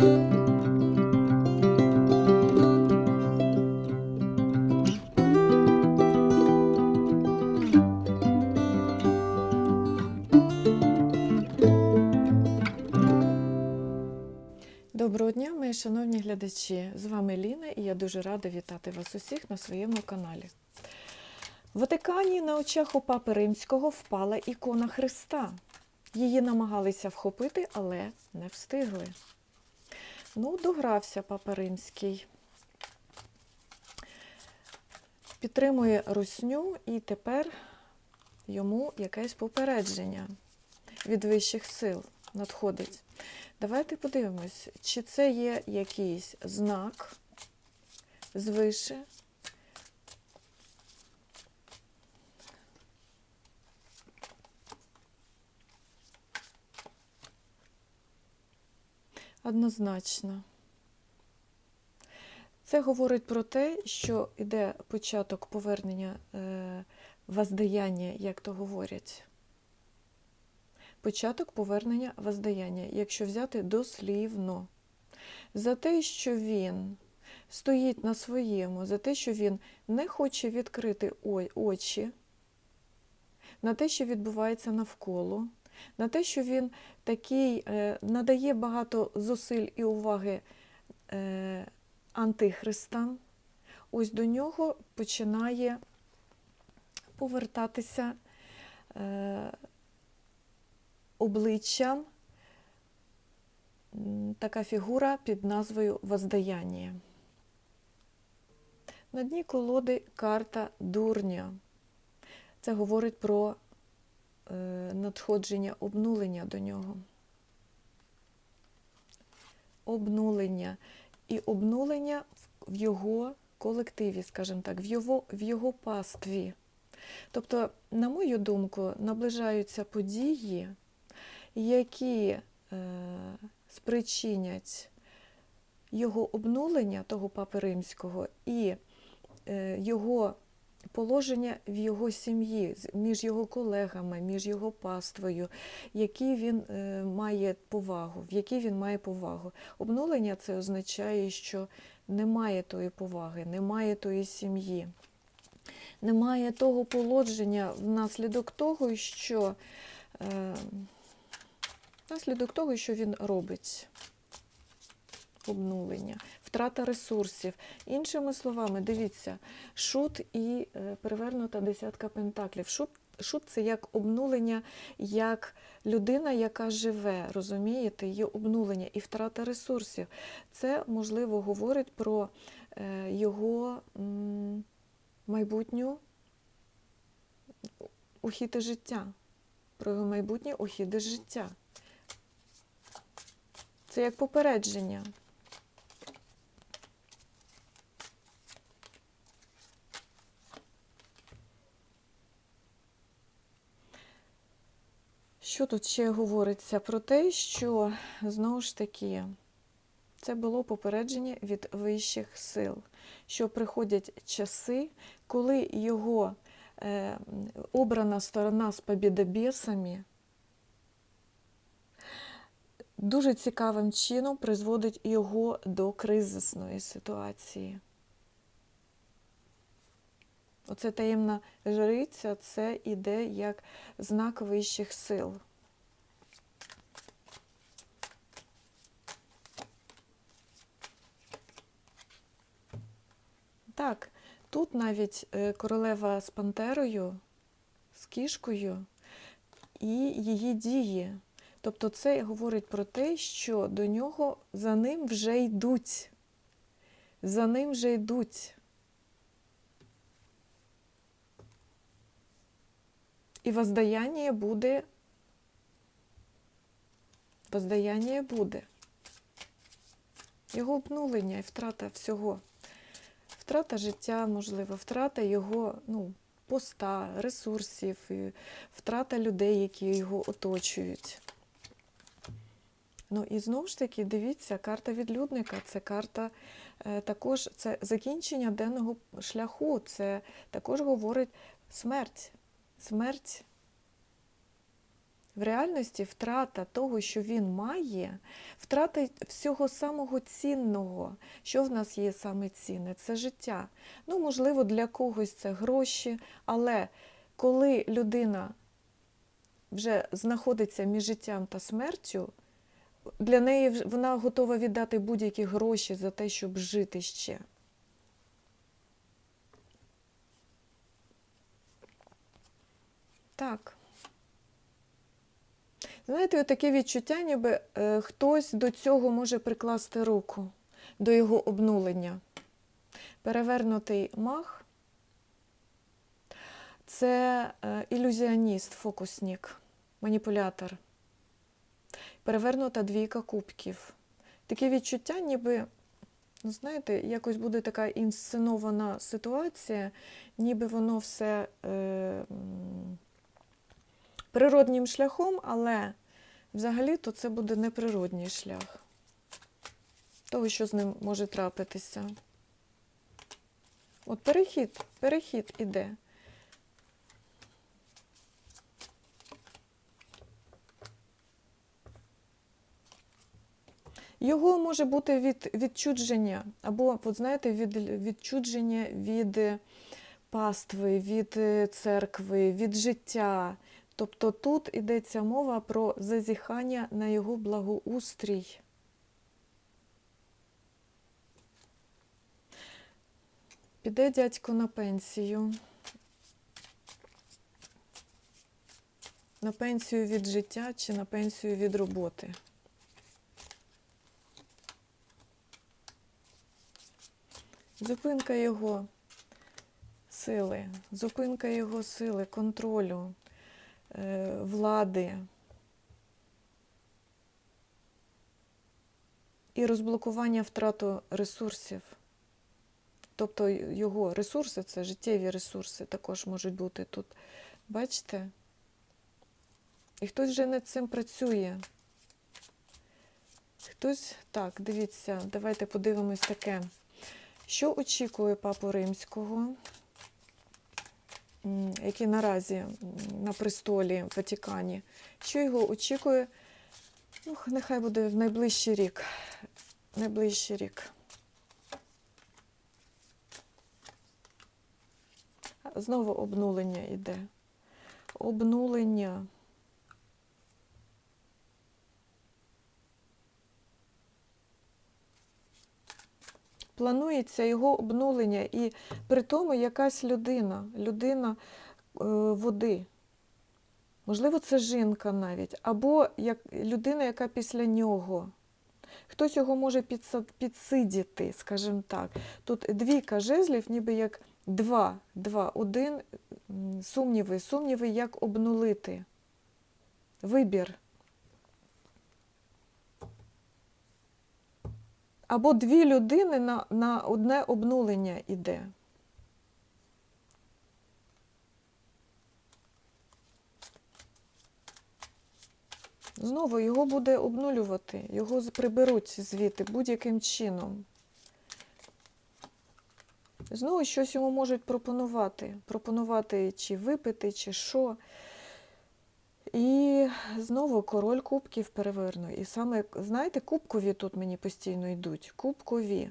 Доброго дня, мої шановні глядачі! З вами Ліна і я дуже рада вітати вас усіх на своєму каналі. В Ватикані на очах у Папи Римського впала ікона Христа. Її намагалися вхопити, але не встигли. Ну, догрався Папа Римський. Підтримує русню і тепер йому якесь попередження від вищих сил надходить. Давайте подивимось, чи це є якийсь знак звише. Однозначно. Це говорить про те, що йде початок повернення е, воздаяння, як то говорять початок повернення воздаяння, якщо взяти дослівно. За те, що він стоїть на своєму, за те, що він не хоче відкрити очі, на те, що відбувається навколо, на те, що він такий е, надає багато зусиль і уваги е, антихристам, ось до нього починає повертатися. Е, обличчям така фігура під назвою Воздаяння. На дні колоди карта дурня. Це говорить про надходження обнулення до нього. Обнулення. І обнулення в його колективі, скажімо так, в його, в його пастві. Тобто, на мою думку, наближаються події які е, спричинять його обнулення того папи римського і е, його положення в його сім'ї, між його колегами, між його паствою, який він е, має повагу, в якій він має повагу. Обнулення це означає, що немає тої поваги, немає тої сім'ї. Немає того положення внаслідок того, що е, Наслідок того, що він робить обнулення, втрата ресурсів. Іншими словами, дивіться, шут і е, перевернута десятка пентаклів. Шут Шут це як обнулення, як людина, яка живе, розумієте, є обнулення і втрата ресурсів. Це, можливо, говорить про е, його майбутню ухід життя, про його майбутнє ухід життя. Це як попередження. Що тут ще говориться? Про те, що, знову ж таки, це було попередження від вищих сил, що приходять часи, коли його е, обрана сторона з побідобесами дуже цікавим чином призводить його до кризисної ситуації. Оце таємна жриця, це іде як знак вищих сил. Так, тут навіть е, королева з пантерою, з кішкою і її дії. Тобто це говорить про те, що до нього за ним вже йдуть. За ним вже йдуть. І воздаяння буде. Воздаяння буде. Його обнулення і втрата всього. Втрата життя, можливо, втрата його ну, поста, ресурсів, втрата людей, які його оточують. Ну і знову ж таки, дивіться, карта відлюдника це карта е, також це закінчення денного шляху, це також говорить смерть. Смерть В реальності втрата того, що він має, втрата всього самого цінного. Що в нас є саме цінне? Це життя. Ну, можливо, для когось це гроші, але коли людина вже знаходиться між життям та смертю, для неї вона готова віддати будь-які гроші за те, щоб жити ще. Так. Знаєте, таке відчуття, ніби е, хтось до цього може прикласти руку, до його обнулення. Перевернутий мах це е, ілюзіоніст, фокусник, маніпулятор. Перевернута двійка кубків. Таке відчуття, ніби, ну, знаєте, якось буде така інсценована ситуація, ніби воно все е, природнім шляхом, але взагалі-то це буде неприродній шлях того, що з ним може трапитися. От перехід, перехід іде. Його може бути від відчудження, або, от знаєте, від відчудження від е, пастви, від е, церкви, від життя. Тобто тут йдеться мова про зазіхання на його благоустрій. Піде дядько на пенсію. На пенсію від життя чи на пенсію від роботи. Зупинка його сили, зупинка його сили, контролю, влади і розблокування втрату ресурсів. Тобто його ресурси, це життєві ресурси, також можуть бути тут. Бачите? І хтось вже над цим працює. Хтось, так, дивіться, давайте подивимось таке. Що очікує папу римського, який наразі на престолі в Ватикані? Що його очікує? Ну, нехай буде в найближчий рік. Найближчий рік. Знову обнулення йде. Обнулення. Планується його обнулення, і при тому якась людина, людина е, води. Можливо, це жінка навіть, або як людина, яка після нього. Хтось його може підсидіти, скажімо так. Тут двійка жезлів, ніби як два, два, один сумніви, сумніви, як обнулити. Вибір. Або дві людини на, на одне обнулення йде. Знову його буде обнулювати, його приберуть звідти будь-яким чином. Знову щось йому можуть пропонувати. Пропонувати чи випити, чи що. І знову король кубків переверну. І саме, знаєте, кубкові тут мені постійно йдуть. Кубкові.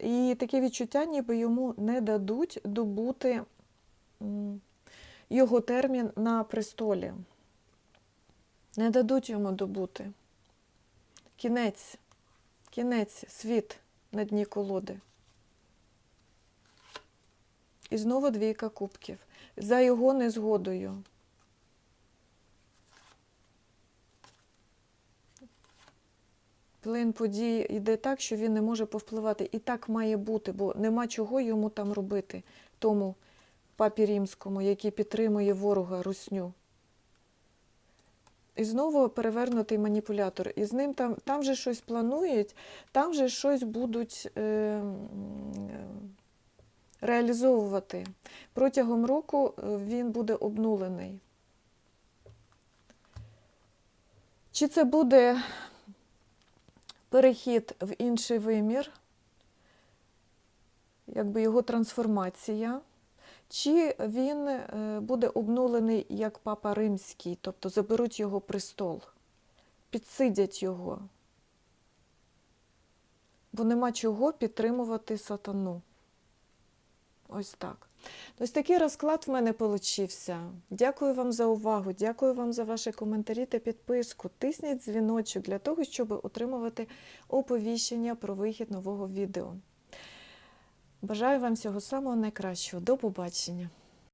І таке відчуття, ніби йому не дадуть добути його термін на престолі. Не дадуть йому добути. Кінець, кінець, світ на дні колоди. І знову двійка кубків. За його незгодою. Плин подій йде так, що він не може повпливати. І так має бути, бо нема чого йому там робити, тому папі римському, який підтримує ворога русню. І знову перевернутий маніпулятор. І з ним там, там же щось планують, там же щось будуть е, реалізовувати. Протягом року е, він буде обнулений. Чи це буде перехід в інший вимір, якби його трансформація, чи він е, буде обнулений як папа римський, тобто заберуть його престол, підсидять його. Бо нема чого підтримувати сатану. Ось так. Ось такий розклад в мене получився. Дякую вам за увагу, дякую вам за ваші коментарі та підписку. Тисніть дзвіночок для того, щоб отримувати оповіщення про вихід нового відео. Бажаю вам всього самого найкращого. До побачення!